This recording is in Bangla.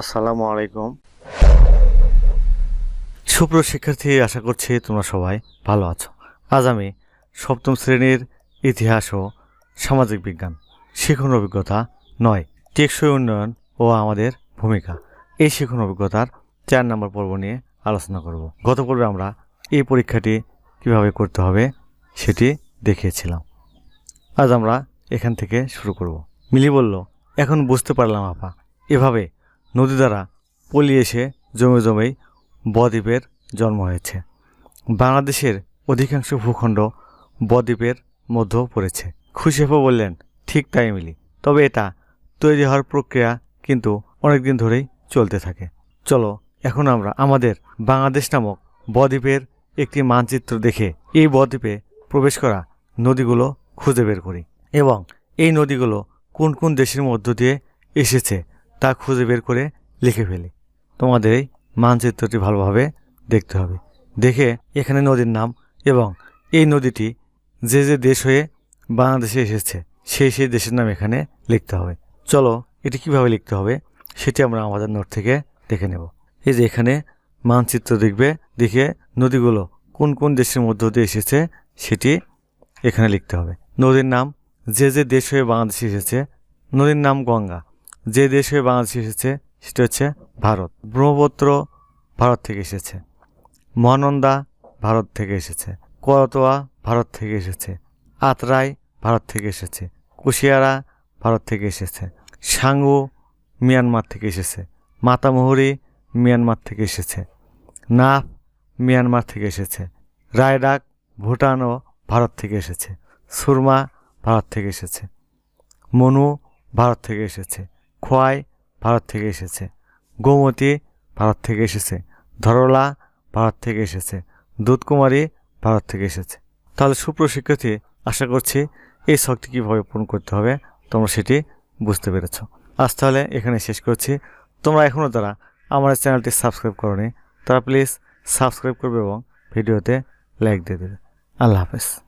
আসসালামু আলাইকুম। সুপ্র শিক্ষার্থী, আশা করছি তোমরা সবাই ভালো আছো। আজ আমি সপ্তম শ্রেণির ইতিহাস ও সামাজিক বিজ্ঞান, শিখন অভিজ্ঞতা নয়, টেকসই উন্নয়ন ও আমাদের ভূমিকা। এই শিখন অভিজ্ঞতার চার নম্বর পর্ব নিয়ে আলোচনা করব। গত পর্বে আমরা এই পরীক্ষাটি কীভাবে করতে হবে সেটি দেখিয়েছিলাম। আজ আমরা এখান থেকে শুরু করব। মিলি বলল, এখন বুঝতে পারলাম, আপা। এভাবে নদী দ্বারা পলিয়ে এসে জমে জমেই বদ্বীপের জন্ম হয়েছে। বাংলাদেশের অধিকাংশ ভূখণ্ড বদ্বীপের মধ্যেও পড়েছে। খুশি আপা বললেন, ঠিক তাই মিলি। তবে এটা তৈরি হওয়ার প্রক্রিয়া কিন্তু অনেক দিন ধরেই চলতে থাকে। চলো, এখন আমরা আমাদের বাংলাদেশ নামক বদ্বীপের একটি মানচিত্র দেখে এই বদ্বীপে প্রবেশ করা নদীগুলো খুঁজে বের করি। এবং এই নদীগুলো কোন কোন দেশের মধ্য দিয়ে এসেছে তা খুঁজে বের করে লিখে ফেলি। তোমাদের এই মানচিত্রটি ভালোভাবে দেখতে হবে। দেখে এখানে নদীর নাম এবং এই নদীটি যে যে দেশ হয়ে বাংলাদেশে এসেছে, সেই সেই দেশের নাম এখানে লিখতে হবে। চলো, এটি কীভাবে লিখতে হবে সেটি আমরা আমাদের নোট থেকে দেখে নেব। এই যে এখানে মানচিত্র দেখবে, দেখে নদীগুলো কোন কোন দেশের মধ্য দিয়ে এসেছে সেটি এখানে লিখতে হবে। নদীর নাম যে যে দেশ হয়ে বাংলাদেশে এসেছে, নদীর নাম গঙ্গা। যে দেশ হয়ে বাংলাদেশে এসেছে সেটা হচ্ছে ভারত ব্রহ্মপুত্র ভারত থেকে এসেছে মহানন্দা ভারত থেকে এসেছে করতোয়া ভারত থেকে এসেছে আত্রাই ভারত থেকে এসেছে কুশিয়ারা ভারত থেকে এসেছে সাঙ্গু মিয়ানমার থেকে এসেছে মাতামুহুরি মিয়ানমার থেকে এসেছে নাফ মিয়ানমার থেকে এসেছে রায়ডাক ভুটান ও ভারত থেকে এসেছে সুরমা ভারত থেকে এসেছে মনু ভারত থেকে এসেছে খোয়াই ভারত থেকে এসেছে। গোমতী ভারত থেকে এসেছে। ধরলা ভারত থেকে এসেছে। দুধকুমারী ভারত থেকে এসেছে। তাহলে সুপ্রশিক্ষার্থী আশা করছি এই শখটি কীভাবে পূরণ করতে হবে, তোমরা সেটি বুঝতে পেরেছ। আজ তাহলে এখানে শেষ করছি। তোমরা এখনও তারা আমার চ্যানেলটি সাবস্ক্রাইব করনি, তারা প্লিজ সাবস্ক্রাইব করবে এবং ভিডিওতে লাইক দিয়ে দেবে। আল্লাহ হাফেজ।